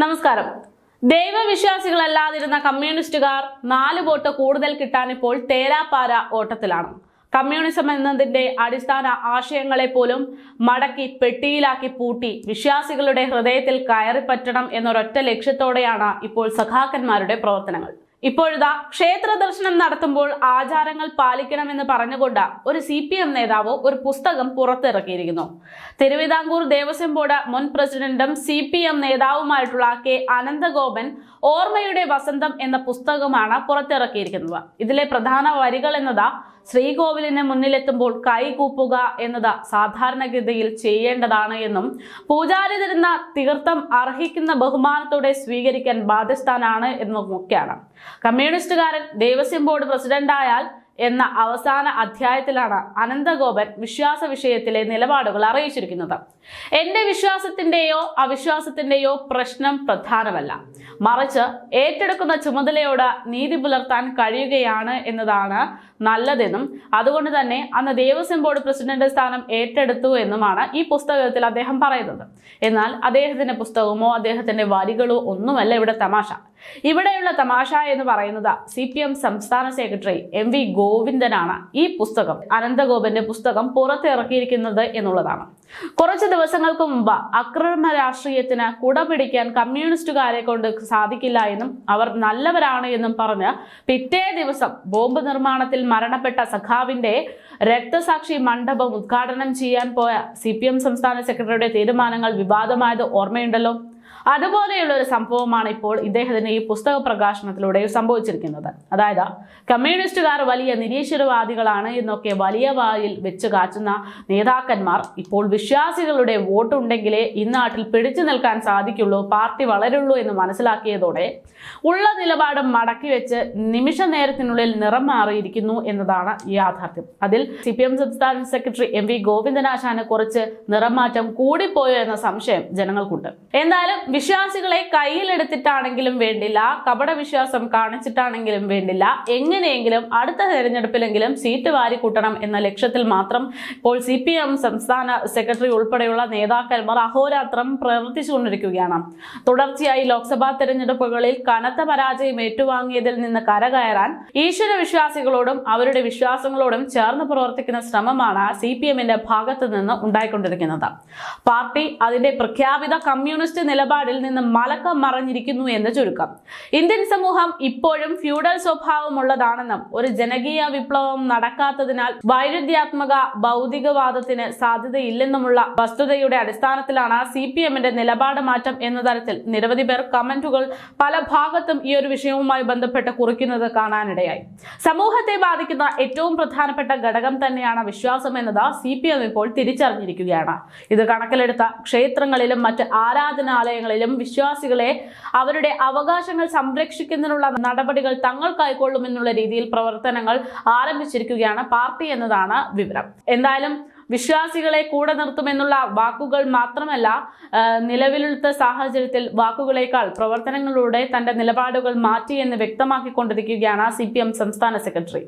നമസ്കാരം. ദൈവവിശ്വാസികളല്ലാതിരുന്ന കമ്മ്യൂണിസ്റ്റുകാർ നാല് വോട്ട് കൂടുതൽ കിട്ടാൻ ഇപ്പോൾ തേരാപ്പാര ഓട്ടത്തിലാണ്. കമ്മ്യൂണിസം എന്നതിന്റെ അടിസ്ഥാന ആശയങ്ങളെ പോലും മടക്കി പെട്ടിയിലാക്കി പൂട്ടി വിശ്വാസികളുടെ ഹൃദയത്തിൽ കയറിപ്പറ്റണം എന്നൊരൊറ്റ ലക്ഷ്യത്തോടെയാണ് ഇപ്പോൾ സഖാക്കന്മാരുടെ പ്രവർത്തനങ്ങൾ. ഇപ്പോഴിതാ ക്ഷേത്ര ദർശനം നടത്തുമ്പോൾ ആചാരങ്ങൾ പാലിക്കണമെന്ന് പറഞ്ഞുകൊണ്ട് ഒരു സി പി എം നേതാവ് ഒരു പുസ്തകം പുറത്തിറക്കിയിരിക്കുന്നു. തിരുവിതാംകൂർ ദേവസ്വം ബോർഡ് മുൻ പ്രസിഡന്റും സി പി എം നേതാവുമായിട്ടുള്ള കെ അനന്തഗോപൻ ഓർമ്മയുടെ വസന്തം എന്ന പുസ്തകമാണ് പുറത്തിറക്കിയിരിക്കുന്നത്. ഇതിലെ പ്രധാന വരികൾ എന്നതാ ശ്രീകോവിലിന് മുന്നിലെത്തുമ്പോൾ കൈകൂപ്പുക എന്നത് സാധാരണഗതിയിൽ ചെയ്യേണ്ടതാണ് എന്നും പൂജാരി തരുന്ന തീർത്ഥം അർഹിക്കുന്ന ബഹുമാനത്തോടെ സ്വീകരിക്കാൻ ബാധ്യസ്ഥാനാണ് എന്നുമൊക്കെയാണ്. കമ്മ്യൂണിസ്റ്റുകാരൻ ദേവസ്വം ബോർഡ് പ്രസിഡന്റായാൽ എന്ന അവസാന അധ്യായത്തിലാണ് അനന്തഗോപൻ വിശ്വാസ വിഷയത്തിലെ നിലപാടുകൾ അറിയിച്ചിരിക്കുന്നത്. എന്റെ വിശ്വാസത്തിന്റെയോ അവിശ്വാസത്തിന്റെയോ പ്രശ്നം പ്രധാനമല്ല. മറിച്ച് ഏറ്റെടുക്കുന്ന ചുമതലയോട് നീതി പുലർത്താൻ കഴിയുകയാണ് എന്നതാണ് നല്ലതെന്നും അതുകൊണ്ട് തന്നെ അന്ന് ദേവസ്വം ബോർഡ് പ്രസിഡന്റ് സ്ഥാനം ഏറ്റെടുത്തു എന്നുമാണ് ഈ പുസ്തകത്തിൽ അദ്ദേഹം പറയുന്നത്. എന്നാൽ അദ്ദേഹത്തിന്റെ പുസ്തകമോ അദ്ദേഹത്തിന്റെ വരികളോ ഒന്നുമല്ല ഇവിടെ തമാശ. ഇവിടെയുള്ള തമാശ എന്ന് പറയുന്നത് സി പി എം സംസ്ഥാന സെക്രട്ടറി എം വി ഗോവിന്ദനാണ് ഈ പുസ്തകം. അനന്തഗോപന്റെ പുസ്തകം പുറത്തിറക്കിയിരിക്കുന്നത് എന്നുള്ളതാണ്. കുറച്ച് ദിവസങ്ങൾക്ക് മുമ്പ് അക്രമ രാഷ്ട്രീയത്തിന് കുട പിടിക്കാൻ കമ്മ്യൂണിസ്റ്റുകാരെ കൊണ്ട് സാധിക്കില്ല എന്നും അവർ നല്ലവരാണ് എന്നും പറഞ്ഞ് പിറ്റേ ദിവസം ബോംബ് നിർമ്മാണത്തിൽ മരണപ്പെട്ട സഖാവിന്റെ രക്തസാക്ഷി മണ്ഡപം ഉദ്ഘാടനം ചെയ്യാൻ പോയ സി സംസ്ഥാന സെക്രട്ടറിയുടെ തീരുമാനങ്ങൾ വിവാദമായത് ഓർമ്മയുണ്ടല്ലോ? അതുപോലെയുള്ള ഒരു സംഭവമാണ് ഇപ്പോൾ ഇദ്ദേഹത്തിന് ഈ പുസ്തക പ്രകാശനത്തിലൂടെ സംഭവിച്ചിരിക്കുന്നത്. അതായത് കമ്മ്യൂണിസ്റ്റുകാർ വലിയ നിരീശ്വരവാദികളാണ് എന്നൊക്കെ വലിയ വായിൽ വെച്ച് കാച്ചുന്ന നേതാക്കന്മാർ ഇപ്പോൾ വിശ്വാസികളുടെ വോട്ടുണ്ടെങ്കിലേ ഇന്നാട്ടിൽ പിടിച്ചു നിൽക്കാൻ സാധിക്കുള്ളൂ പാർട്ടി വളരുള്ളൂ എന്ന് മനസ്സിലാക്കിയതോടെ ഉള്ള നിലപാട് മടക്കി വെച്ച് നിമിഷ നേരത്തിനുള്ളിൽ നിറം മാറിയിരിക്കുന്നു എന്നതാണ് യാഥാർത്ഥ്യം. അതിൽ സി പി എം സംസ്ഥാന സെക്രട്ടറി എം വി ഗോവിന്ദനാശാനെ കുറിച്ച് നിറം നിറമാറ്റം കൂടിപ്പോയോ എന്ന സംശയം ജനങ്ങൾക്കുണ്ട്. എന്തായാലും വിശ്വാസികളെ കയ്യിലെടുത്തിട്ടാണെങ്കിലും വേണ്ടില്ല കപട വിശ്വാസം കാണിച്ചിട്ടാണെങ്കിലും വേണ്ടില്ല. എങ്ങനെയെങ്കിലും അടുത്ത തെരഞ്ഞെടുപ്പിലെങ്കിലും സീറ്റ് വാരിക്കൂട്ടണം എന്ന ലക്ഷ്യത്തിൽ മാത്രം ഇപ്പോൾ സി പി എം സംസ്ഥാന സെക്രട്ടറി ഉൾപ്പെടെയുള്ള നേതാക്കന്മാർ അഹോരാത്രം പ്രവർത്തിച്ചുകൊണ്ടിരിക്കുകയാണ്. തുടർച്ചയായി ലോക്സഭാ തെരഞ്ഞെടുപ്പുകളിൽ കനത്ത പരാജയം ഏറ്റുവാങ്ങിയതിൽ നിന്ന് കരകയറാൻ ഈശ്വര വിശ്വാസികളോടും അവരുടെ വിശ്വാസങ്ങളോടും ചേർന്ന് പ്രവർത്തിക്കുന്ന ശ്രമമാണ് സി പി എമ്മിന്റെ ഭാഗത്ത് നിന്ന് ഉണ്ടായിക്കൊണ്ടിരിക്കുന്നത്. പാർട്ടി അതിന്റെ പ്രഖ്യാപിത കമ്മ്യൂണിസ്റ്റ് നിലപാടിൽ നിന്ന് മലക്കം മറഞ്ഞിരിക്കുന്നു എന്ന് ചുരുക്കം. ഇന്ത്യൻ സമൂഹം ഇപ്പോഴും ഫ്യൂഡൽ സ്വഭാവമുള്ളതാണെന്നും ഒരു ജനകീയ വിപ്ലവം നടക്കാത്തതിനാൽ വൈരുദ്ധ്യാത്മക ഭൗതികവാദത്തിന് സാധ്യതയില്ലെന്നുമുള്ള വസ്തുതയുടെ അടിസ്ഥാനത്തിലാണ് സി പി എമ്മിന്റെ നിലപാട് മാറ്റം എന്ന തരത്തിൽ നിരവധി പേർ കമന്റുകൾ പല ഭാഗത്തും ഈ ഒരു വിഷയവുമായി ബന്ധപ്പെട്ട് കുറിക്കുന്നത് കാണാനിടയായി. സമൂഹത്തെ ബാധിക്കുന്ന ഏറ്റവും പ്രധാനപ്പെട്ട ഘടകം തന്നെയാണ് വിശ്വാസം എന്നത് സി ഇപ്പോൾ തിരിച്ചറിഞ്ഞിരിക്കുകയാണ്. ഇത് കണക്കിലെടുത്ത ക്ഷേത്രങ്ങളിലും മറ്റ് ആരാധനാലയങ്ങളിലും വിശ്വാസികളെ അവരുടെ അവകാശങ്ങൾ സംരക്ഷിക്കുന്നതിനുള്ള നടപടികൾ തങ്ങൾ കൈക്കൊള്ളുമെന്നുള്ള രീതിയിൽ പ്രവർത്തനങ്ങൾ ആരംഭിച്ചിരിക്കുകയാണ് പാർട്ടി എന്നതാണ് വിവരം. എന്തായാലും വിശ്വാസികളെ കൂടെ നിർത്തുമെന്നുള്ള വാക്കുകൾ മാത്രമല്ല നിലവിലുള്ള സാഹചര്യത്തിൽ വാക്കുകളേക്കാൾ പ്രവർത്തനങ്ങളിലൂടെ തന്റെ നിലപാടുകൾ മാറ്റിയെന്ന് വ്യക്തമാക്കിക്കൊണ്ടിരിക്കുകയാണ് സി സംസ്ഥാന സെക്രട്ടറി.